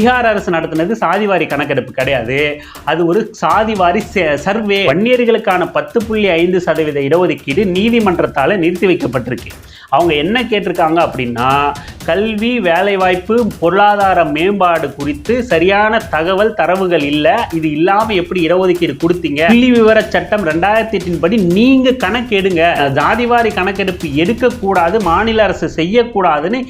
பீகார் அரசு நடத்தினது சாதிவாரி கணக்கெடுப்பு கிடையாது. அது ஒரு சாதிவாரி சர்வே. வன்னியர்களுக்கான பத்து புள்ளி ஐந்து சதவீத இடஒதுக்கீடு நீதிமன்றத்தால் நிறுத்தி வைக்கப்பட்டிருக்கு. அவங்க என்ன கேட்டிருக்காங்க அப்படின்னா கல்வி வேலைவாய்ப்பு பொருளாதார மேம்பாடு குறித்து சரியான தகவல் தரவுகள் இல்லை. இது இல்லாமல் எப்படி இடஒதுக்கீடு கொடுத்தீங்க? புள்ளி விவர சட்டம் ரெண்டாயிரத்தி எட்டின் படி நீங்கள் கணக்கெடுங்க ஜாதிவாரி கணக்கெடுப்பு எடுக்கக்கூடாது மாநில அரசு செய்யக்கூடாதுன்னு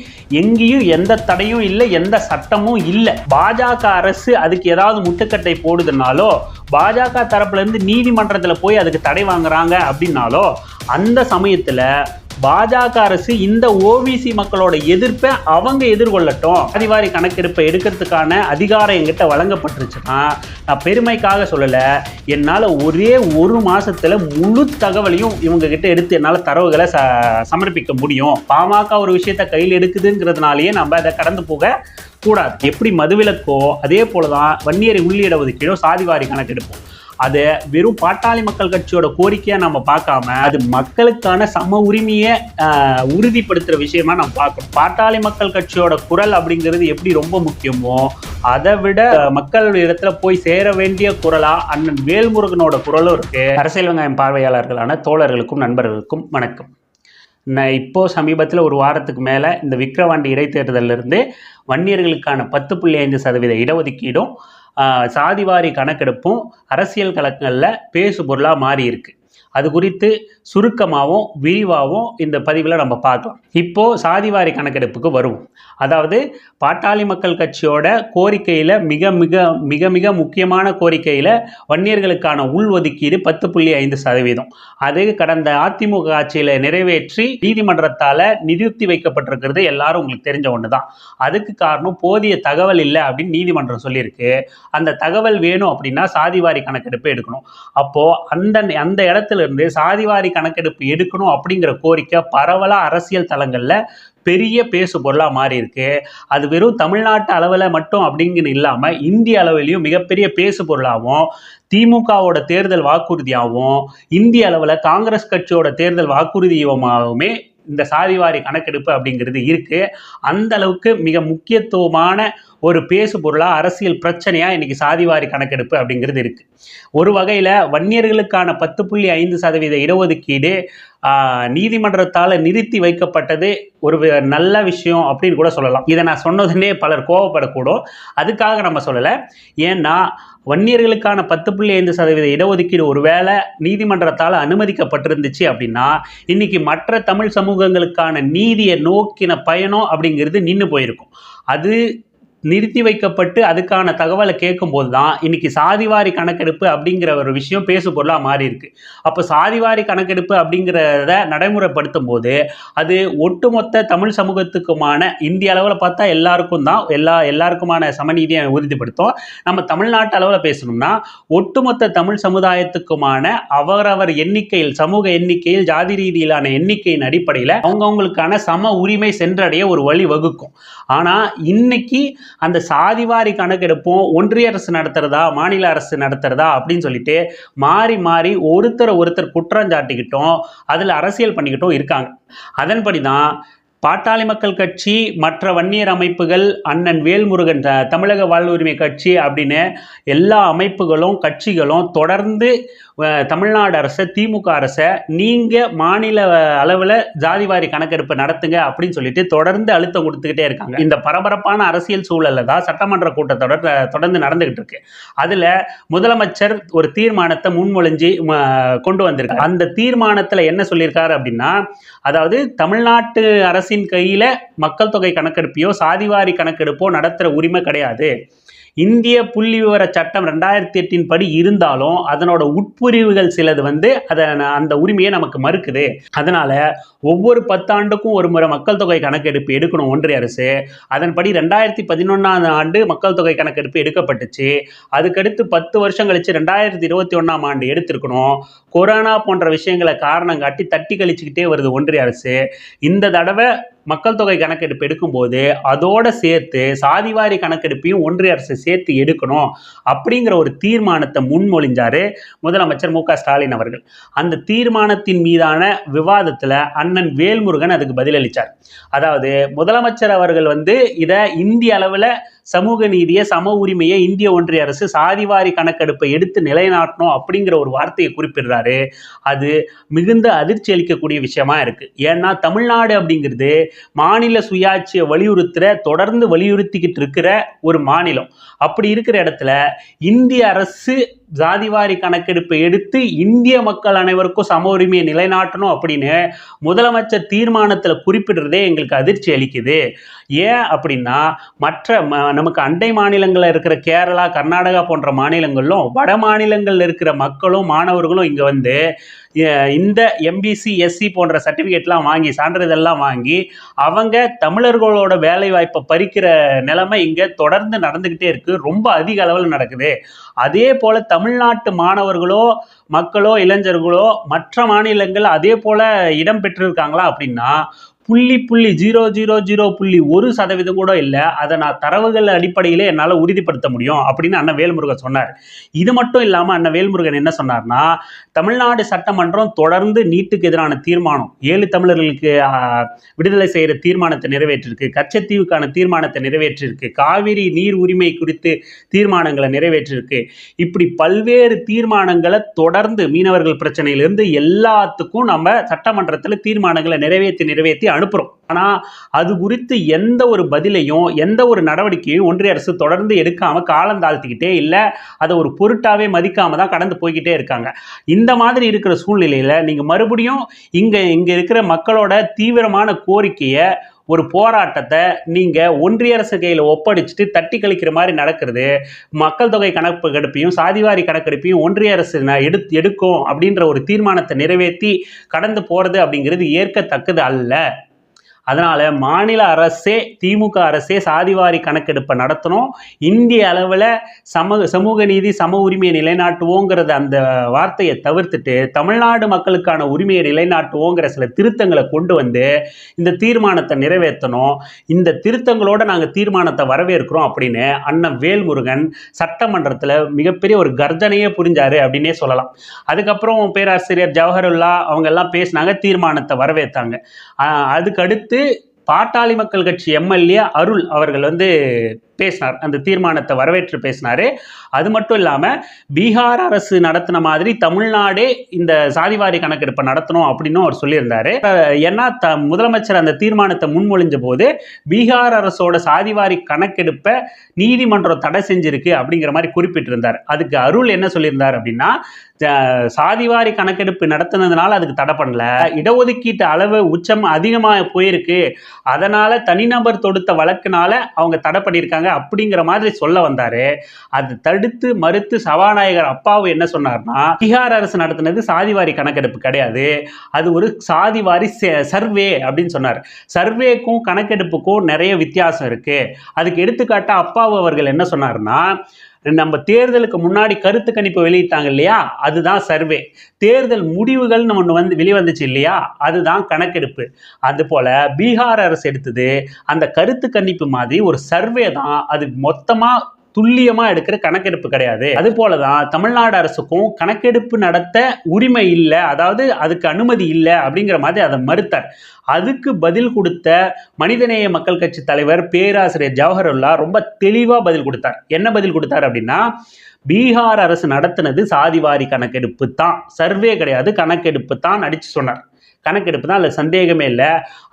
எங்கேயும் எந்த தடையும் இல்லை எந்த சட்டமும் இல்லை. பாஜக அரசு அதுக்கு ஏதாவது முட்டுக்கட்டை போடுதுனாலோ பாஜக தரப்புலேருந்து நீதிமன்றத்தில் போய் அதுக்கு தடை வாங்குறாங்க அப்படின்னாலோ அந்த சமயத்தில் பாஜக அரசு இந்த ஓபிசி மக்களோட எதிர்ப்பை அவங்க எதிர்கொள்ளட்டும். அதிவாரி கணக்கெடுப்பை எடுக்கிறதுக்கான அதிகாரம் எங்கிட்ட வழங்கப்பட்டுருச்சுன்னா நான் பெருமைக்காக சொல்லலை. என்னால் ஒரே ஒரு மாதத்தில் முழு தகவலையும் இவங்க கிட்ட எடுத்து என்னால் தரவுகளை ச சமர்ப்பிக்க முடியும். பாமக ஒரு விஷயத்தை கையில் எடுக்குதுங்கிறதுனாலேயே நம்ம அதை கடந்து போக கூடாது. எப்படி மதுவிலக்கோ அதே போல தான் வன்னியரை உள்ளிட ஒதுக்கீடோ சாதிவாரி கணக்கெடுப்போம் அதை வெறும் பாட்டாளி மக்கள் கட்சியோட கோரிக்கையா நம்ம பார்க்காம அது மக்களுக்கான சம உரிமையை உறுதிப்படுத்துகிற உறுதிப்படுத்துற விஷயமா நம்ம பார்க்கணும். பாட்டாளி மக்கள் கட்சியோட குரல் அப்படிங்கிறது எப்படி ரொம்ப முக்கியமோ அதை விட மக்கள் இடத்துல போய் சேர வேண்டிய குரலா அண்ணன் வேல்முருகனோட குரலும் இருக்கு. அரசியல் வெங்காயம் பார்வையாளர்களான தோழர்களுக்கும் நண்பர்களுக்கும் வணக்கம். நான் இப்போ சமீபத்தில் ஒரு வாரத்துக்கு மேலே இந்த விக்கிரவாண்டி இடைத்தேர்தலிருந்து வன்னியர்களுக்கான பத்து புள்ளி ஐந்து சதவீத இடஒதுக்கீடும் சாதிவாரி கணக்கெடுப்பும் அரசியல் கலக்கங்களில் பேசு பொருளாக மாறி அது குறித்து சுருக்கமாகவும் விரிவாகவும் இந்த பதிவில் நம்ம பார்க்கலாம். இப்போ சாதிவாரி கணக்கெடுப்புக்கு வருவோம். அதாவது பாட்டாளி மக்கள் கட்சியோட கோரிக்கையில் மிக மிக மிக மிக முக்கியமான கோரிக்கையில் வன்னியர்களுக்கான உள்ஒதுக்கீடு பத்து புள்ளி ஐந்து சதவீதம். அது கடந்த அதிமுக ஆட்சியில் நிறைவேற்றி நீதிமன்றத்தால் நிறுத்தி வைக்கப்பட்டிருக்கிறது எல்லாரும் உங்களுக்கு தெரிஞ்ச ஒன்று தான் அதுக்கு காரணம் போதிய தகவல் இல்லை அப்படின்னு நீதிமன்றம் சொல்லியிருக்கு. அந்த தகவல் வேணும் அப்படின்னா சாதிவாரி கணக்கெடுப்பு எடுக்கணும். அப்போது அந்த அந்த இடத்துல இருந்து சாதிவாரி கணக்கெடுப்பு எடுக்கணும் அப்படிங்கிற கோரிக்கை பரவலாக அரசியல் தளங்களில் பெரிய பேசு பொருளாக மாறி இருக்கு அது வெறும் தமிழ்நாட்டு அளவில் மட்டும் அப்படிங்கன்னு இல்லாமல் இந்திய அளவிலையும் மிகப்பெரிய பேசு பொருளாகவும் திமுகவோட தேர்தல் வாக்குறுதியாகவும் இந்திய அளவில் காங்கிரஸ் கட்சியோட தேர்தல் வாக்குறுதியுமாகவுமே இந்த சாதிவாரி கணக்கெடுப்பு அப்படிங்கிறது இருக்குது அந்த அளவுக்கு மிக முக்கியத்துவமான ஒரு பேசு பொருளாக அரசியல் பிரச்சனையாக இன்றைக்கி சாதிவாரி கணக்கெடுப்பு அப்படிங்கிறது இருக்குது ஒரு வகையில் வன்னியர்களுக்கான பத்து புள்ளி ஐந்து சதவீத இடஒதுக்கீடு நீதிமன்றத்தால் நிறுத்தி வைக்கப்பட்டது ஒரு நல்ல விஷயம் அப்படின்னு கூட சொல்லலாம். இதை நான் சொன்னதுன்னே பலர் கோவப்படக்கூடும். அதுக்காக நம்ம சொல்லலை. ஏன்னா வன்னியர்களுக்கான பத்து புள்ளி ஐந்து சதவீத இடஒதுக்கீடு ஒருவேளை நீதிமன்றத்தால் அனுமதிக்கப்பட்டிருந்துச்சு அப்படின்னா இன்னைக்கு மற்ற தமிழ் சமூகங்களுக்கான நீதியை நோக்கின பயணம் அப்படிங்கிறது நின்று போயிருக்கும். அது நிறுத்தி வைக்கப்பட்டு அதுக்கான தகவலை கேட்கும்போது தான் இன்னைக்கு சாதிவாரி கணக்கெடுப்பு அப்படிங்கிற ஒரு விஷயம் பேசு பொருளாக மாறி இருக்கு அப்போ சாதிவாரி கணக்கெடுப்பு அப்படிங்கிறத நடைமுறைப்படுத்தும் போது அது ஒட்டுமொத்த தமிழ் சமூகத்துக்குமான இந்திய அளவில் பார்த்தா எல்லாருக்கும் தான் எல்லா எல்லாருக்குமான சமநீதியை உறுதிப்படுத்தும். நம்ம தமிழ்நாட்டு அளவில் பேசணும்னா ஒட்டுமொத்த தமிழ் சமுதாயத்துக்குமான அவரவர் எண்ணிக்கையில் சமூக எண்ணிக்கையில் ஜாதி ரீதியிலான எண்ணிக்கையின் அடிப்படையில் அவங்கவுங்களுக்கான சம உரிமை சென்றடைய ஒரு வழி வகுக்கும். ஆனால் இன்னைக்கு அந்த சாதிவாரி கணக்கெடுப்பும் ஒன்றிய அரசு நடத்துறதா மாநில அரசு நடத்துறதா அப்படின்னு சொல்லிட்டு மாறி மாறி ஒருத்தரை ஒருத்தர் குற்றஞ்சாட்டிக்கிட்டும் அதில் அரசியல் பண்ணிக்கிட்டும் இருக்காங்க. அதன்படி தான் பாட்டாளி மக்கள் கட்சி மற்ற வன்னியர் அமைப்புகள் அண்ணன் வேல்முருகன் த- தமிழக வாழ்வுரிமை கட்சி அப்படின்னு எல்லா அமைப்புகளும் கட்சிகளும் தொடர்ந்து தமிழ்நாடு அரசை திமுக அரசை நீங்கள் மாநில அளவில் ஜாதிவாரி கணக்கெடுப்பு நடத்துங்க அப்படின்னு சொல்லிட்டு தொடர்ந்து அழுத்தம் கொடுத்துக்கிட்டே இருக்காங்க. இந்த பரபரப்பான அரசியல் சூழலில் தான் சட்டமன்ற கூட்டத்தொடர் தொடர்ந்து நடந்துகிட்டு இருக்கு. அதில் முதலமைச்சர் ஒரு தீர்மானத்தை முன்மொழிஞ்சு கொண்டு வந்திருக்காரு. அந்த தீர்மானத்தில் என்ன சொல்லியிருக்காரு அப்படின்னா அதாவது தமிழ்நாட்டு அரசின் கையில் மக்கள் தொகை கணக்கெடுப்பையோ சாதிவாரி கணக்கெடுப்போ நடத்துகிற உரிமை கிடையாது. இந்திய புள்ளி விவர சட்டம் ரெண்டாயிரத்தி எட்டின் படி இருந்தாலும் அதனோட உட்பிரிவுகள் சிலது வந்து அதை அந்த உரிமையை நமக்கு மறுக்குது. அதனால ஒவ்வொரு பத்தாண்டுக்கும் ஒரு முறை மக்கள் தொகை கணக்கெடுப்பு எடுக்கணும் ஒன்றிய அரசு. அதன்படி ரெண்டாயிரத்தி பதினொன்றாம் ஆண்டு மக்கள் தொகை கணக்கெடுப்பு எடுக்கப்பட்டுச்சு. அதுக்கடுத்து பத்து வருஷம் கழிச்சு ரெண்டாயிரத்தி இருபத்தி ஒன்றாம் ஆண்டு எடுத்திருக்கணும். கொரோனா போன்ற விஷயங்களை காரணம் காட்டி தட்டி கழிச்சுக்கிட்டே வருது ஒன்றிய அரசு. இந்த தடவை மக்கள் தொகை கணக்கெடுப்பு எடுக்கும்போது அதோட சேர்த்து சாதிவாரி கணக்கெடுப்பையும் ஒன்றிய அரசு சேர்த்து எடுக்கணும் அப்படிங்கிற ஒரு தீர்மானத்தை முன்மொழிஞ்சாரு முதலமைச்சர் மு க ஸ்டாலின் அவர்கள். அந்த தீர்மானத்தின் மீதான விவாதத்தில் அண்ணன் வேல்முருகன் அதுக்கு பதிலளித்தார் அதாவது முதலமைச்சர் அவர்கள் வந்து இதை இந்திய அளவில் சமூக நீதியை சம உரிமையை இந்திய ஒன்றிய அரசு சாதிவாரி கணக்கெடுப்பை எடுத்து நிலைநாட்டணும் அப்படிங்கிற ஒரு வார்த்தையை குறிப்பிடுறாரு. அது மிகுந்த அதிர்ச்சி அளிக்கக்கூடிய விஷயமா இருக்கு. ஏன்னா தமிழ்நாடு அப்படிங்கிறது மாநில சுயாட்சியை வலியுறுத்துற தொடர்ந்து வலியுறுத்திக்கிட்டு இருக்கிற ஒரு மாநிலம். அப்படி இருக்கிற இடத்துல இந்திய அரசு ஜாதிவாரி கணக்கெடுப்பை எடுத்து இந்திய மக்கள் அனைவருக்கும் சம உரிமையை நிலைநாட்டணும் அப்படின்னு முதலமைச்சர் தீர்மானத்தில் குறிப்பிடுறதே எங்களுக்கு அதிர்ச்சி அளிக்குது. ஏன் அப்படின்னா மற்ற நமக்கு அண்டை மாநிலங்களில் இருக்கிற கேரளா கர்நாடகா போன்ற மாநிலங்களிலும் வட மாநிலங்களில் இருக்கிற மக்களும் மாணவர்களும் இங்கே வந்து இந்த எம்பிசி எஸ்சி போன்ற சர்டிஃபிகேட்லாம் வாங்கி சான்றிதழ்லாம் வாங்கி அவங்க தமிழர்களோட வேலை வாய்ப்பை பறிக்கிற நிலைமை இங்கே தொடர்ந்து நடந்துக்கிட்டே இருக்குது ரொம்ப அதிக அளவில் நடக்குது. அதே போல் தமிழ்நாட்டு மாணவர்களோ மக்களோ இளைஞர்களோ மற்ற மாநிலங்கள் அதே போல் இடம் பெற்றிருக்காங்களா அப்படின்னா புள்ளி புள்ளி ஜீரோ ஜீரோ ஜீரோ புள்ளி ஒரு சதவீதம் கூட இல்லை. அதை நான் தரவுகள் அடிப்படையில் என்னால் உறுதிப்படுத்த முடியும் அப்படின்னு அண்ணன் வேல்முருகன் சொன்னார். இது மட்டும் இல்லாமல் அண்ணன் வேல்முருகன் என்ன சொன்னார்னா தமிழ்நாடு சட்டமன்றம் தொடர்ந்து நீட்டுக்கு எதிரான தீர்மானம் ஏழு தமிழர்களுக்கு விடுதலை செய்கிற தீர்மானத்தை நிறைவேற்றிருக்கு கச்சத்தீவுக்கான தீர்மானத்தை நிறைவேற்றிருக்கு காவிரி நீர் உரிமை குறித்து தீர்மானங்களை நிறைவேற்றிருக்கு. இப்படி பல்வேறு தீர்மானங்களை தொடர்ந்து மீனவர்கள் பிரச்சனையிலிருந்து எல்லாத்துக்கும் நம்ம சட்டமன்றத்தில் தீர்மானங்களை நிறைவேற்றி நிறைவேற்றி அனுப்புகிறோம் ஆனால் அது குறித்து எந்த ஒரு பதிலையும் எந்த ஒரு நடவடிக்கையும் ஒன்றிய அரசு தொடர்ந்து எடுக்காமல் காலம் தாழ்த்திக்கிட்டே இல்லை. அதை ஒரு பொருட்டாகவே மதிக்காம தான் கடந்து போய்கிட்டே இருக்காங்க. இந்த மாதிரி இருக்கிற சூழ்நிலையில் நீங்கள் மறுபடியும் இங்கே இங்கே இருக்கிற மக்களோட தீவிரமான கோரிக்கையை ஒரு போராட்டத்தை நீங்கள் ஒன்றிய அரசு கையில் ஒப்படைச்சிட்டு தட்டி கழிக்கிற மாதிரி நடக்கிறது மக்கள் தொகை கணக்கு எடுப்பையும் சாதிவாரி கணக்கெடுப்பையும் ஒன்றிய அரசு ந- எடு எடுக்கும் அப்படின்ற ஒரு தீர்மானத்தை நிறைவேற்றி கடந்து போகிறது அப்படிங்கிறது ஏற்கத்தக்கது அல்ல. அதனால் மாநில அரசே திமுக அரசே சாதிவாரி கணக்கெடுப்பை நடத்தணும். இந்திய அளவில் சம சமூக நீதி சம உரிமையை நிலைநாட்டுவோங்கிறத அந்த வார்த்தையை தவிர்த்துட்டு தமிழ்நாடு மக்களுக்கான உரிமையை நிலைநாட்டுவோங்கிற சில திருத்தங்களை கொண்டு வந்து இந்த தீர்மானத்தை நிறைவேற்றணும். இந்த திருத்தங்களோட நாங்கள் தீர்மானத்தை வரவேற்கிறோம் அப்படின்னு அண்ணன் வேல்முருகன் சட்டமன்றத்தில் மிகப்பெரிய ஒரு கர்ஜனையே புரிஞ்சாரு அப்படின்னே சொல்லலாம். அதுக்கப்புறம் பேராசிரியர் ஜவஹருல்லா அவங்க எல்லாம் பேசினாங்க தீர்மானத்தை வரவேற்றாங்க. அதுக்கடுத்து பாட்டாளி மக்கள் கட்சி எம்எல்ஏ அருள் அவர்கள் வந்து பேசினார். அந்த தீர்மானத்தை வரவேற்று பேசினார். அது மட்டும் இல்லாமல் பீகார் அரசு நடத்தின மாதிரி தமிழ்நாடே இந்த சாதிவாரி கணக்கெடுப்பை நடத்தணும் அப்படின்னும் அவர் சொல்லியிருந்தார். ஏன்னா த முதலமைச்சர் அந்த தீர்மானத்தை முன்மொழிஞ்ச போது பீகார் அரசோட சாதிவாரி கணக்கெடுப்பை நீதிமன்றம் தடை செஞ்சிருக்கு அப்படிங்கிற மாதிரி குறிப்பிட்டிருந்தார். அதுக்கு அருள் என்ன சொல்லியிருந்தார் அப்படின்னா சாதிவாரி கணக்கெடுப்பு நடத்தினதுனால அதுக்கு தடை பண்ணல. இடஒதுக்கீட்டு அளவு உச்சம் அதிகமாக போயிருக்கு. அதனால தனிநபர் தொடுத்த வழக்குனால அவங்க தடை பண்ணியிருக்காங்க அப்படிங்கிற மாதிரி சொல்ல வந்தாரு. அது தடுத்து மறுத்து சபாநாயகர் அப்பாவு என்ன சொன்னார்னா பீகார் அரசு நடத்தினது சாதிவாரி கணக்கெடுப்பு கிடையாது. அது ஒரு சாதிவாரி சர்வே அப்படின்னு சொன்னார். சர்வேக்கும் கணக்கெடுப்புக்கும் நிறைய வித்தியாசம் இருக்கு. அதுக்கு எடுத்துக்காட்டா அப்பாவு அவர்கள் என்ன சொன்னார்னா நம்ம தேர்தலுக்கு முன்னாடி கருத்து கணிப்பு வெளியிட்டாங்க இல்லையா? அதுதான் சர்வே. தேர்தல் முடிவுகள்னு ஒன்று வந்து வெளிவந்துச்சு இல்லையா? அதுதான் கணக்கெடுப்பு. அது போல பீகார் அரசு எடுத்தது அந்த கருத்து கணிப்பு மாதிரி ஒரு சர்வே தான். அது மொத்தமாக துல்லியமாக எடுக்கிற கணக்கெடுப்பு கிடையாது. அது போல தான் தமிழ்நாடு அரசுக்கும் கணக்கெடுப்பு நடத்த உரிமை இல்லை அதாவது அதுக்கு அனுமதி இல்லை அப்படிங்கிற மாதிரி அதை மறுத்தார். அதுக்கு பதில் கொடுத்த மனிதநேய மக்கள் கட்சி தலைவர் பேராசிரியர் ஜவஹருல்லா ரொம்ப தெளிவாக பதில் கொடுத்தார். என்ன பதில் கொடுத்தார் அப்படின்னா பீகார் அரசு நடத்தினது சாதிவாரி கணக்கெடுப்பு தான். சர்வே கிடையாது கணக்கெடுப்பு தான் அடிச்சு சொன்னார். கணக்கெடுப்பு தான் அதில் சந்தேகமே இல்லை.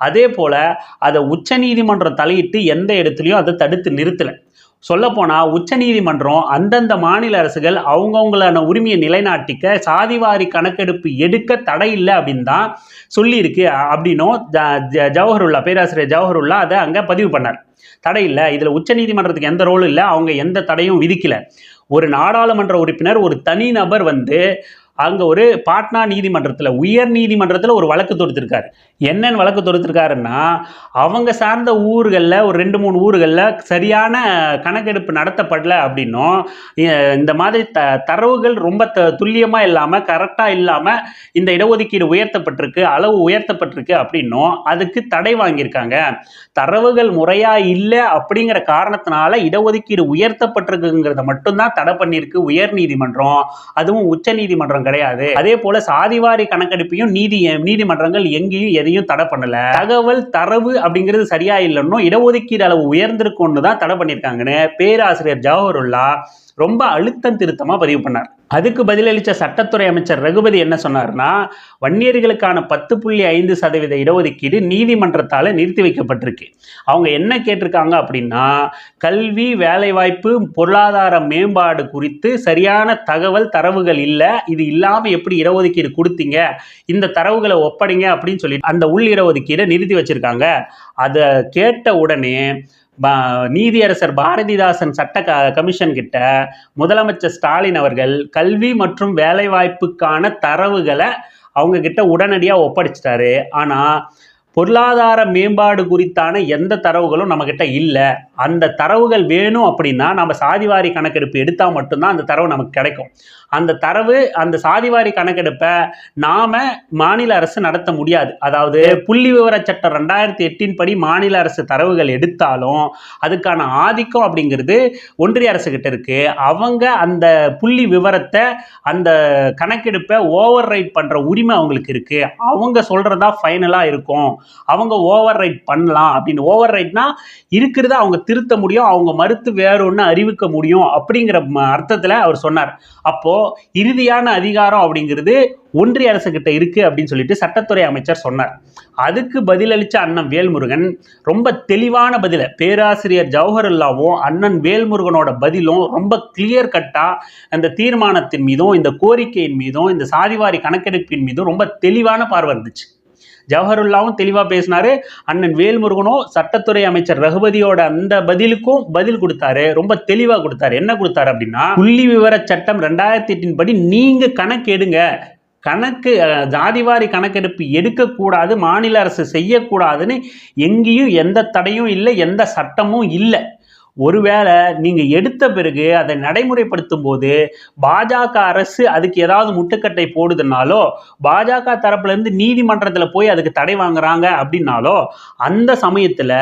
அதே போல் அதை உச்சநீதிமன்றம் தலையிட்டு எந்த இடத்துலையும் அதை தடுத்து நிறுத்தலை. சொல்லப்போனால் உச்சநீதிமன்றம் அந்தந்த மாநில அரசுகள் அவங்கவுங்களான உரிமையை நிலைநாட்டிக்க சாதிவாரி கணக்கெடுப்பு எடுக்க தடை இல்லை அப்படின்னு தான் சொல்லியிருக்கு. அப்படின்னும் ஜ- ஜ- ஜவஹருல்லா பேராசிரியர் ஜவஹருல்லா அதை அங்கே பதிவு பண்ணார். தடை இல்லை. இதில் உச்சநீதிமன்றத்துக்கு எந்த ரோலும் இல்லை. அவங்க எந்த தடையும் விதிக்கலை. ஒரு நாடாளுமன்ற உறுப்பினர் ஒரு தனி நபர் வந்து அங்கே ஒரு பாட்னா நீதிமன்றத்தில் உயர் நீதிமன்றத்தில் ஒரு வழக்கு தொடுத்திருக்காரு. என்னென்னு வழக்கு தொடுத்திருக்காருன்னா அவங்க சார்ந்த ஊர்களில் ஒரு ரெண்டு மூணு ஊர்களில் சரியான கணக்கெடுப்பு நடத்தப்படல அப்படின்னும் இந்த மாதிரி த தரவுகள் ரொம்ப த துல்லியமாக இல்லாமல் கரெக்டாக இல்லாமல் இந்த இடஒதுக்கீடு உயர்த்தப்பட்டிருக்கு அளவு உயர்த்தப்பட்டிருக்கு அப்படின்னும் அதுக்கு தடை வாங்கியிருக்காங்க. தரவுகள் முறையாக இல்லை அப்படிங்கிற காரணத்தினால இடஒதுக்கீடு உயர்த்தப்பட்டிருக்குங்கிறத மட்டும்தான் தடை பண்ணியிருக்கு உயர் நீதிமன்றம். அதுவும் உச்ச நீதிமன்றம் கிடையாது. அதே போல சாதிவாரி கணக்கெடுப்பையும் நீதி நீதிமன்றங்கள் எங்கேயும் எதையும் தடை பண்ணல. தகவல் தரவு அப்படிங்கிறது சரியா இல்லைன்னு இடஒதுக்கீடு அளவு உயர்ந்திருக்கும்னு தான் தடை பண்ணியிருக்காங்கன்னு பேராசிரியர் ஜவஹருல்லா ரொம்ப அழுத்தம் திருத்தமா பதிவு பண்ணார். அதுக்கு பதிலளித்த சட்டத்துறை அமைச்சர் ரகுபதி என்ன சொன்னார்னா வன்னியர்களுக்கான பத்து புள்ளி ஐந்து சதவீத இடஒதுக்கீடு நீதிமன்றத்தால் நிறுத்தி வைக்கப்பட்டிருக்கு. அவங்க என்ன கேட்டிருக்காங்க அப்படின்னா கல்வி வேலைவாய்ப்பு பொருளாதார மேம்பாடு குறித்து சரியான தகவல் தரவுகள் இல்லை. இது இல்லாமல் எப்படி இடஒதுக்கீடு கொடுத்தீங்க? இந்த தரவுகளை ஒப்படைங்க அப்படின்னு சொல்லி அந்த உள் இடஒதுக்கீடை நிறுத்தி வச்சிருக்காங்க. அதை கேட்ட உடனே நீதியரசர் பாரதிதாசன் சட்ட க கமிஷன் கிட்ட முதலமைச்சர் ஸ்டாலின் அவர்கள் கல்வி மற்றும் வேலைவாய்ப்புக்கான தரவுகளை அவங்க கிட்ட உடனடியாக ஒப்படைச்சிட்டாரு. ஆனால் பொருளாதார மேம்பாடு குறித்தான எந்த தரவுகளும் நம்மக்கிட்ட இல்லை. அந்த தரவுகள் வேணும் அப்படின்னா நம்ம சாதிவாரி கணக்கெடுப்பு எடுத்தால் மட்டும்தான் அந்த தரவு நமக்கு கிடைக்கும். அந்த தரவு அந்த சாதிவாரி கணக்கெடுப்பை நாம மாநில அரசு நடத்த முடியாது. அதாவது புள்ளி விவர சட்டம் ரெண்டாயிரத்தி எட்டின் படி மாநில அரசு தரவுகள் எடுத்தாலும் அதுக்கான ஆதிக்கம் அப்படிங்கிறது ஒன்றிய அரசு கிட்ட இருக்கு. அவங்க அந்த புள்ளி விவரத்தை அந்த கணக்கெடுப்பை ஓவர் ரைட் பண்ற உரிமை அவங்களுக்கு இருக்கு. அவங்க சொல்றதா ஃபைனலா இருக்கும். அவங்க ஓவர் ரைட் பண்ணலாம் அப்படின்னு. ஓவர் ரைட்னா இருக்கிறத அவங்க திருத்த முடியும் அவங்க மறுத்து வேற ஒன்று அறிவிக்க முடியும் அப்படிங்கிற ம- அவர் சொன்னார். அப்போ இறுதியான அதிகாரம் அப்படிங்கிறது ஒன்றிய அரசு கிட்ட இருக்கு அப்படின்னு சொல்லிட்டு சட்டத்துறை அமைச்சர் சொன்னார். அதுக்கு பதிலளிச்ச அண்ணன் வேல்முருகன் ரொம்ப தெளிவான பதில பேராசிரியர் ஜவஹர்லாவும் அண்ணன் வேல்முருகனோட பதிலும் ரொம்ப கிளியர் கட்டா அந்த தீர்மானத்தின் மீதும் இந்த கோரிக்கையின் மீதும் இந்த சாதிவாரி கணக்கெடுப்பின் மீதும் ரொம்ப தெளிவான பார்வை இருந்துச்சு. ஜவஹருல்லாவும் தெளிவாக பேசினாரு. அண்ணன் வேல்முருகனும் சட்டத்துறை அமைச்சர் ரகுபதியோட அந்த பதிலுக்கும் பதில் கொடுத்தாரு. ரொம்ப தெளிவாக கொடுத்தாரு. என்ன கொடுத்தாரு அப்படின்னா புள்ளி விவர சட்டம் ரெண்டாயிரத்தி எட்டின் படி நீங்க கணக்கு எடுங்க. கணக்கு ஜாதிவாரி கணக்கெடுப்பு எடுக்கக்கூடாது மாநில அரசு செய்யக்கூடாதுன்னு எங்கேயும் எந்த தடையும் இல்லை எந்த சட்டமும் இல்லை. ஒருவேளை நீங்கள் எடுத்த பிறகு அதை நடைமுறைப்படுத்தும் போது பாஜக அரசு அதுக்கு ஏதாவது முட்டுக்கட்டை போடுதுனாலோ பாஜக தரப்புலேருந்து நீதிமன்றத்தில் போய் அதுக்கு தடை வாங்குறாங்க அப்படின்னாலோ அந்த சமயத்தில்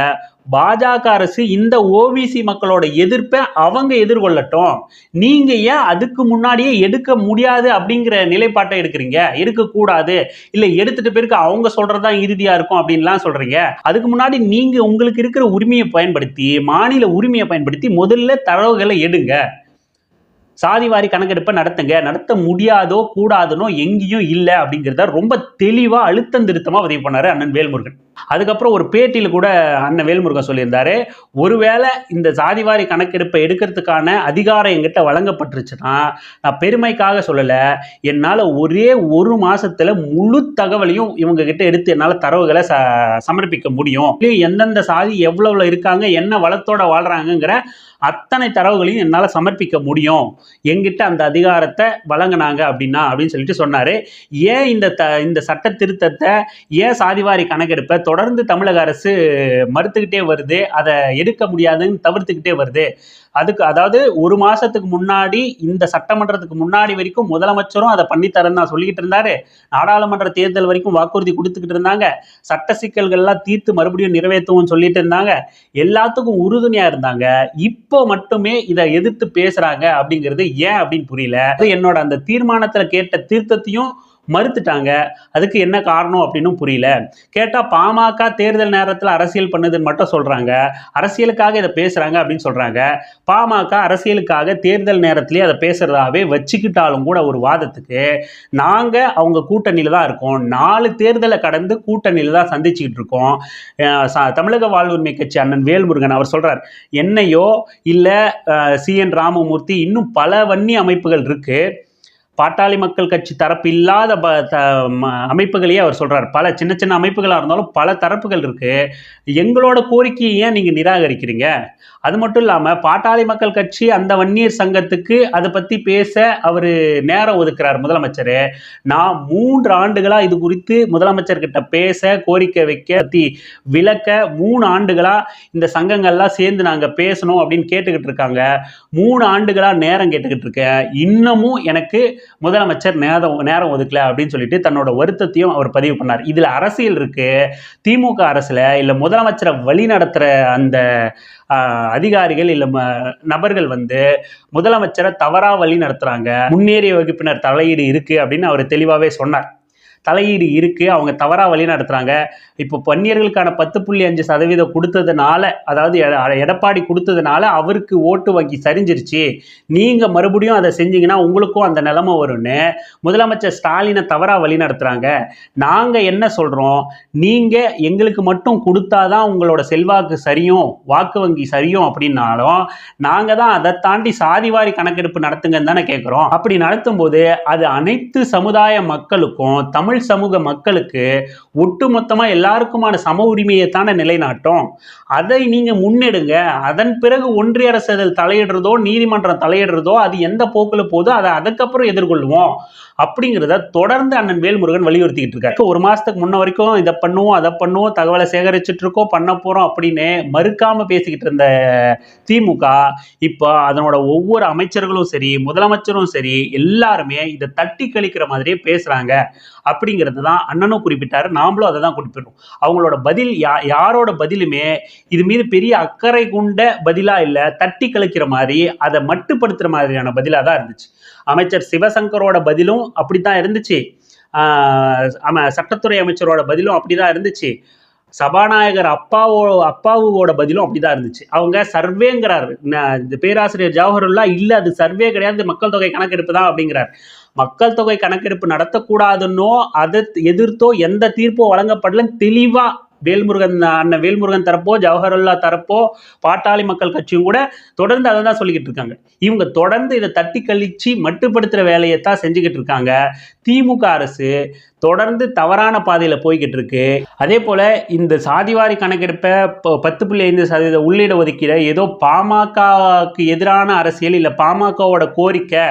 பாஜக அரசு இந்த ஓபிசி மக்களோட எதிர்ப்பை அவங்க எதிர்கொள்ளட்டும். நீங்க ஏன் அதுக்கு முன்னாடியே எடுக்க முடியாது அப்படிங்கிற நிலைப்பாட்டை எடுக்கிறீங்க? எடுக்கக்கூடாது. இல்லை எடுத்துட்டு பேருக்கு அவங்க சொல்றதா இறுதியா இருக்கும் அப்படின்லாம் சொல்றீங்க. அதுக்கு முன்னாடி நீங்க உங்களுக்கு இருக்கிற உரிமையை பயன்படுத்தி மாநில உரிமையை பயன்படுத்தி முதல்ல தரவுகளை எடுங்க. சாதிவாரி கணக்கெடுப்பை நடத்துங்க. நடத்த முடியாதோ கூடாதுனோ எங்கேயும் இல்லை அப்படிங்கிறத ரொம்ப தெளிவாக அழுத்தம் திருத்தமாக உதவி பண்ணார் அண்ணன் வேல்முருகன். அதுக்கப்புறம் ஒரு பேட்டியில் கூட அண்ணன் வேல்முருகன் சொல்லியிருந்தாரு ஒருவேளை இந்த சாதிவாரி கணக்கெடுப்பை எடுக்கிறதுக்கான அதிகாரம் எங்கிட்ட வழங்கப்பட்டுருச்சுன்னா நான் பெருமைக்காக சொல்லலை என்னால் ஒரே ஒரு மாதத்தில் முழு தகவலையும் இவங்க கிட்ட எடுத்து என்னால் தரவுகளை ச சமர்ப்பிக்க முடியும். எந்தெந்த சாதி எவ்வளவு இருக்காங்க என்ன வளத்தோட வாழ்கிறாங்கங்கிற அத்தனை தரவுகளையும் என்னால் சமர்ப்பிக்க முடியும். எங்கிட்ட அந்த அதிகாரத்தை வழங்கினாங்க அப்படின்னா அப்படின்னு சொல்லிட்டு சொன்னார். ஏன் இந்த த இந்த சட்ட திருத்தத்தை ஏன் சாதிவாரி கணக்கெடுப்பை தொடர்ந்து தமிழக அரசு மறுத்துக்கிட்டே வருது. அதை எடுக்க முடியாதுன்னு தவிர்த்துக்கிட்டே வருது. அதுக்கு அதாவது ஒரு மாசத்துக்கு முன்னாடி இந்த சட்டமன்றத்துக்கு முன்னாடி வரைக்கும் முதலமைச்சரும் அதை பண்ணித்தரேன்னு நான் சொல்லிக்கிட்டு இருந்தாரு. நாடாளுமன்ற தேர்தல் வரைக்கும் வாக்குறுதி கொடுத்துக்கிட்டு இருந்தாங்க. சட்ட சிக்கல்கள்லாம் தீர்த்து மறுபடியும் நிறைவேற்றுவோம்னு சொல்லிட்டு இருந்தாங்க. எல்லாத்துக்கும் உறுதுணையா இருந்தாங்க. இப்போ மட்டுமே இதை எதிர்த்து பேசுறாங்க அப்படிங்கிறது ஏன் அப்படின்னு புரியல. என்னோட அந்த தீர்மானத்துல கேட்ட தீர்த்தத்தையும் மறுத்துட்டாங்க. அதுக்கு என்ன காரணம் அப்படின்னு புரியல. கேட்டால் பாமக தேர்தல் நேரத்தில் அரசியல் பண்ணுதுன்னு மட்டும் சொல்கிறாங்க அரசியலுக்காக இதை பேசுகிறாங்க அப்படின்னு சொல்கிறாங்க பாமக அரசியலுக்காக தேர்தல் நேரத்திலே அதை பேசுகிறதாவே வச்சுக்கிட்டாலும் கூட ஒரு வாதத்துக்கு நாங்கள் அவங்க கூட்டணியில் தான் இருக்கோம். நாலு தேர்தலை கடந்து கூட்டணியில் தான் சந்திச்சுக்கிட்டு இருக்கோம். தமிழக வாழ்வுரிமை கட்சி அண்ணன் வேல்முருகன் அவர் சொல்கிறார் என்னையோ இல்லை சி. என். ராமமூர்த்தி இன்னும் பல வன்னி அமைப்புகள் இருக்குது பாட்டாளி மக்கள் கட்சி தரப்பு இல்லாத ப த ம- அமைப்புகளையே அவர் சொல்கிறார் பல சின்ன சின்ன அமைப்புகளாக இருந்தாலும் பல தரப்புகள் இருக்குது எங்களோட கோரிக்கையை ஏன் நீங்கள் நிராகரிக்கிறீங்க? அது மட்டும் இல்லாமல் பாட்டாளி மக்கள் கட்சி அந்த வன்னியர் சங்கத்துக்கு அதை பற்றி பேச அவர் நேரம் ஒதுக்குறார் முதலமைச்சர். நான் மூன்று ஆண்டுகளாக இது குறித்து முதலமைச்சர்கிட்ட பேச கோரிக்கை வைக்க பற்றி விளக்க மூணு ஆண்டுகளாக இந்த சங்கங்கள்லாம் சேர்ந்து நாங்கள் பேசணும் அப்படின்னு கேட்டுக்கிட்டு இருக்காங்க. மூணு ஆண்டுகளாக நேரம் கேட்டுக்கிட்டு இருக்கேன். இன்னமும் எனக்கு முதலமைச்சர் நேரம் நேரம் ஒதுக்கல அப்படின்னு சொல்லிட்டு தன்னோட வருத்தத்தையும் அவர் பதிவு பண்ணார். இதில் அரசியல் இருக்கு. திமுக அரசில் இல்லை முதலமைச்சரை வழி நடத்துகிற அந்த அதிகாரிகள் இல்லை நபர்கள் வந்து முதலமைச்சரை தவறாக வழி நடத்துகிறாங்க முன்னேறிய வகுப்பினர் தலையீடு இருக்குது அப்படின்னு அவர் தெளிவாகவே சொன்னார். தலையீடு இருக்குது அவங்க தவறாக வழி நடத்துகிறாங்க இப்போ பன்னியர்களுக்கான பத்து புள்ளி அஞ்சு சதவீதம் கொடுத்ததுனால அதாவது எட- எடப்பாடி கொடுத்ததுனால அவருக்கு ஓட்டு வங்கி சரிஞ்சிருச்சு. நீங்கள் மறுபடியும் அதை செஞ்சீங்கன்னா உங்களுக்கும் அந்த நிலைமை வரும்னு முதலமைச்சர் ஸ்டாலினை தவறாக வழி நடத்துகிறாங்க நாங்கள் என்ன சொல்கிறோம் நீங்கள் எங்களுக்கு மட்டும் கொடுத்தாதான் உங்களோட செல்வாக்கு சரியும் வாக்கு வங்கி சரியும் அப்படின்னாலும் நாங்கள் தான் அதை தாண்டி சாதிவாரி கணக்கெடுப்பு நடத்துங்கன்னு தானே கேட்குறோம் அப்படி நடத்தும் போது அது அனைத்து சமுதாய மக்களுக்கும் தமிழ் தமிழ் சமூக மக்களுக்கு ஒட்டுமொத்தமா எல்லாருக்குமான சம உரிமையை தானே நிலைநாட்டும். அதை நீங்க முன்னெடுங்க. அதன் பிறகு ஒன்றிய அரசு அதில் தலையிடுறதோ நீதிமன்றம் தலையிடுறதோ அது எந்த போக்கில் போதோ அதை அதுக்கப்புறம் எதிர்கொள்வோம் அப்படிங்கிறத தொடர்ந்து அண்ணன் வேல்முருகன் வலியுறுத்திக்கிட்டு இருக்காரு. ஒரு மாசத்துக்கு முன்ன வரைக்கும் இதை பண்ணுவோம் அதை பண்ணுவோம் தகவலை சேகரிச்சுட்டு இருக்கோம் பண்ண போறோம் அப்படின்னு மறுக்காம பேசிக்கிட்டு இருந்த திமுக இப்போ அதனோட ஒவ்வொரு அமைச்சர்களும் சரி முதலமைச்சரும் சரி எல்லாருமே இதை தட்டி கழிக்கிற மாதிரியே பேசுறாங்க அப்படிங்கிறது தான் அண்ணனும் குறிப்பிட்டாரு. நாமளும் அதை தான் குறிப்பிடுறோம் அவங்களோட பதில் யா யாரோட பதிலுமே இது மீது பெரிய அக்கறை கொண்ட பதிலா இல்லை தட்டி கழிக்கிற மாதிரி அதை மட்டுப்படுத்துற மாதிரியான பதிலாக தான் இருந்துச்சு. அமைச்சர் சிவசங்கரோட பதிலும் அப்படி தான் இருந்துச்சு ஆமாம் சட்டத்துறை அமைச்சரோட பதிலும் அப்படிதான் இருந்துச்சு. சபாநாயகர் அப்பாவோ அப்பாவுவோட பதிலும் அப்படிதான் இருந்துச்சு. அவங்க சர்வேங்கிறார். இந்த பேராசிரியர் ஜவஹர்லா இல்லை அது சர்வே கிடையாது மக்கள் தொகை கணக்கெடுப்பு தான் அப்படிங்கிறார். மக்கள் தொகை கணக்கெடுப்பு நடத்தக்கூடாதுன்னோ அதை எதிர்த்தோ எந்த தீர்ப்போ வழங்கப்படலன்னு தெளிவாக வேல்முருகன் அண்ணன் வேல்முருகன் தரப்போ ஜவஹர்லா தரப்போ பாட்டாளி மக்கள் கட்சியும் கூட தொடர்ந்து அதை தான் சொல்லிக்கிட்டு இருக்காங்க. இவங்க தொடர்ந்து இதை தட்டி கழிச்சு மட்டுப்படுத்துகிற வேலையை தான் செஞ்சுக்கிட்டு இருக்காங்க. திமுக அரசு தொடர்ந்து தவறான பாதையில் போய்கிட்டு இருக்கு. அதே போல் இந்த சாதிவாரி கணக்கெடுப்பை இப்போ பத்து புள்ளி ஐந்து சதவீத உள்ளிட ஒதுக்கீட ஏதோ பாமகக்கு எதிரான அரசியல் இல்லை பாமகவோட கோரிக்கை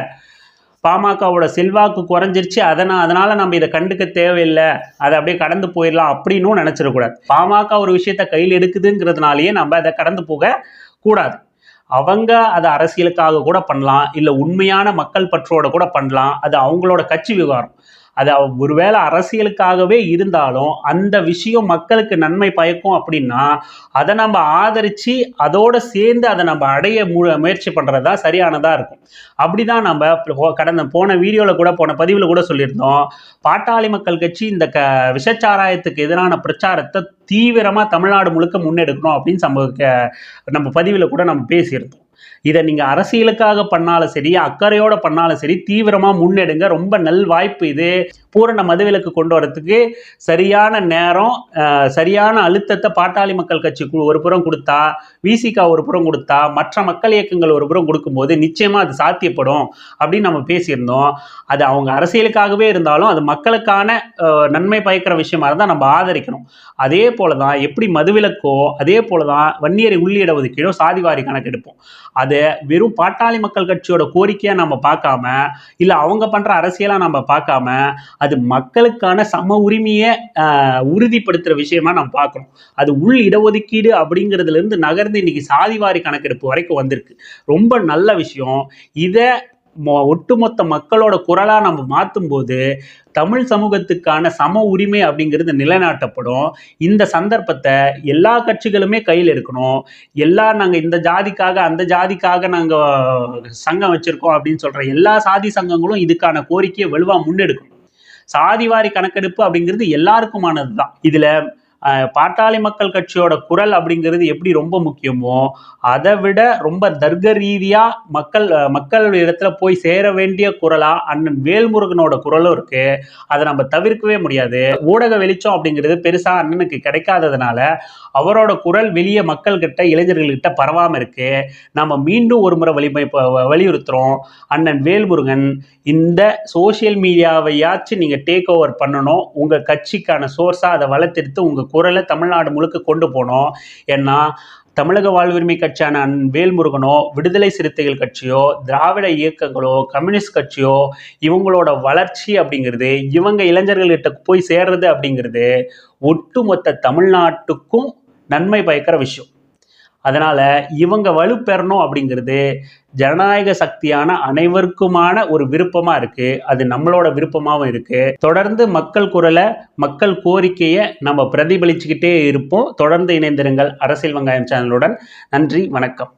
பாமகவோட செல்வாக்கு குறைஞ்சிருச்சு. அதனால் அதனால் நம்ம இதை கண்டுக்க தேவையில்லை. அதை அப்படியே கடந்து போயிடலாம் அப்படின்னும் நினச்சிடக்கூடாது. பாமக ஒரு விஷயத்த கையில் எடுக்குதுங்கிறதுனாலயே நம்ம அதை கடந்து போக கூடாது. அவங்க அதை அரசியலுக்காக கூட பண்ணலாம். இல்லை உண்மையான மக்கள் பற்றோட கூட பண்ணலாம். அது அவங்களோட கட்சி விவகாரம். அது ஒருவேளை அரசியலுக்காகவே இருந்தாலும் அந்த விஷயம் மக்களுக்கு நன்மை பயக்கும் அப்படின்னா அதை நம்ம ஆதரித்து அதோட சேர்ந்து அதை நம்ம அடைய மு முயற்சி பண்ணுறது தான் சரியானதாக இருக்கும். அப்படி தான் நம்ம கடந்த போன வீடியோவில் கூட போன பதிவில் கூட சொல்லியிருந்தோம். பாட்டாளி மக்கள் கட்சி இந்த க விஷச்சாராயத்துக்கு எதிரான பிரச்சாரத்தை தீவிரமாக தமிழ்நாடு முழுக்க முன்னெடுக்கணும் அப்படின்னு நம்ம க- நம்ம பதிவில் கூட நம்ம பேசியிருந்தோம். இதை நீங்கள் அரசியலுக்காக பண்ணாலும் சரி அக்கறையோடு பண்ணாலும் சரி தீவிரமாக முன்னெடுங்க. ரொம்ப நல் வாய்ப்பு இது. பூரண மதுவிலக்கு கொண்டு வரத்துக்கு சரியான நேரம் சரியான அழுத்தத்தை பாட்டாளி மக்கள் கட்சி ஒரு புறம் கொடுத்தா விசிகா ஒரு புறம் கொடுத்தா மற்ற மக்கள் இயக்கங்கள் ஒரு புறம் கொடுக்கும்போது நிச்சயமாக அது சாத்தியப்படும் அப்படின்னு நம்ம பேசியிருந்தோம். அது அவங்க அரசியலுக்காகவே இருந்தாலும் அது மக்களுக்கான நன்மை பயக்கிற விஷயமா இருந்தால் நம்ம ஆதரிக்கணும். அதே போல தான் எப்படி மதுவிலக்கோ அதே போல தான் வன்னியரை உள்ளிட ஒதுக்கீடோ சாதிவாரி கணக்கெடுப்போம். அதை வெறும் பாட்டாளி மக்கள் கட்சியோட கோரிக்கையாக நம்ம பார்க்காம இல்லை அவங்க பண்ணுற அரசியலாக நம்ம பார்க்காம அது மக்களுக்கான சம உரிமையை உறுதிப்படுத்துகிற விஷயமா நம்ம பார்க்கணும். அது உள் இடஒதுக்கீடு அப்படிங்கிறதுலேருந்து நகர்ந்து இன்னைக்கு சாதிவாரி கணக்கெடுப்பு வரைக்கும் வந்திருக்கு. ரொம்ப நல்ல விஷயம். இதை மொ- ஒட்டுமொத்த மக்களோட குரலாக நம்ம மாற்றும் போது தமிழ் சமூகத்துக்கான சம உரிமை அப்படிங்கிறது நிலைநாட்டப்படும். இந்த சந்தர்ப்பத்தை எல்லா கட்சிகளுமே கையில் எடுக்கணும். எல்லா நாங்கள் இந்த ஜாதிக்காக அந்த ஜாதிக்காக நாங்கள் சங்கம் வச்சுருக்கோம் அப்படின்னு சொல்கிற எல்லா சாதி சங்கங்களும் இதுக்கான கோரிக்கையை வலுவாக முன்னெடுக்கணும். சாதிவாரி கணக்கெடுப்பு அப்படிங்கிறது எல்லாருக்குமானது தான் இதில் பாட்டாளி மக்கள் கட்சியோட குரல் அப்படிங்கிறது எப்படி ரொம்ப முக்கியமோ அதை விட ரொம்ப தர்க்க ரீதியாக மக்கள் மக்களுடைய இடத்துல போய் சேர வேண்டிய குரலா அண்ணன் வேல்முருகனோட குரலும் இருக்கு. அதை நம்ம தவிர்க்கவே முடியாது. ஊடக வெளிச்சம் அப்படிங்கிறது பெருசா அண்ணனுக்கு கிடைக்காததுனால அவரோட குரல் வெளியே மக்கள்கிட்ட இளைஞர்கள்கிட்ட பரவாம இருக்கு. நம்ம மீண்டும் ஒரு முறை வலிமை வலியுறுத்துறோம். அண்ணன் வேல்முருகன் இந்த சோஷியல் மீடியாவையாச்சும் நீங்க டேக் ஓவர் பண்ணணும். உங்க கட்சிக்கான சோர்ஸா அதை வளர்த்தெடுத்து உங்க குரலை தமிழ்நாடு முழுக்க கொண்டு போகணும் ஏன்னா தமிழக வாழ்வுரிமை கட்சியான வேல்முருகனோ விடுதலை சிறுத்தைகள் கட்சியோ திராவிட இயக்கங்களோ கம்யூனிஸ்ட் கட்சியோ இவங்களோட வளர்ச்சி அப்படிங்கிறது இவங்க இளைஞர்கள்கிட்ட போய் சேர்றது அப்படிங்கிறது ஒட்டுமொத்த தமிழ்நாட்டுக்கும் நன்மை பயக்கிற விஷயம். அதனால் இவங்க வலுப்பெறணும் அப்படிங்கிறது ஜனநாயக சக்தியான அனைவருக்குமான ஒரு விருப்பமாக இருக்குது அது நம்மளோட விருப்பமாகவும் இருக்குது தொடர்ந்து மக்கள் குரலை மக்கள் கோரிக்கையை நம்ம பிரதிபலிச்சுக்கிட்டே இருப்போம். தொடர்ந்து இணைந்திருங்கள் அரசியல் வெங்காயம் சேனலுடன். நன்றி வணக்கம்.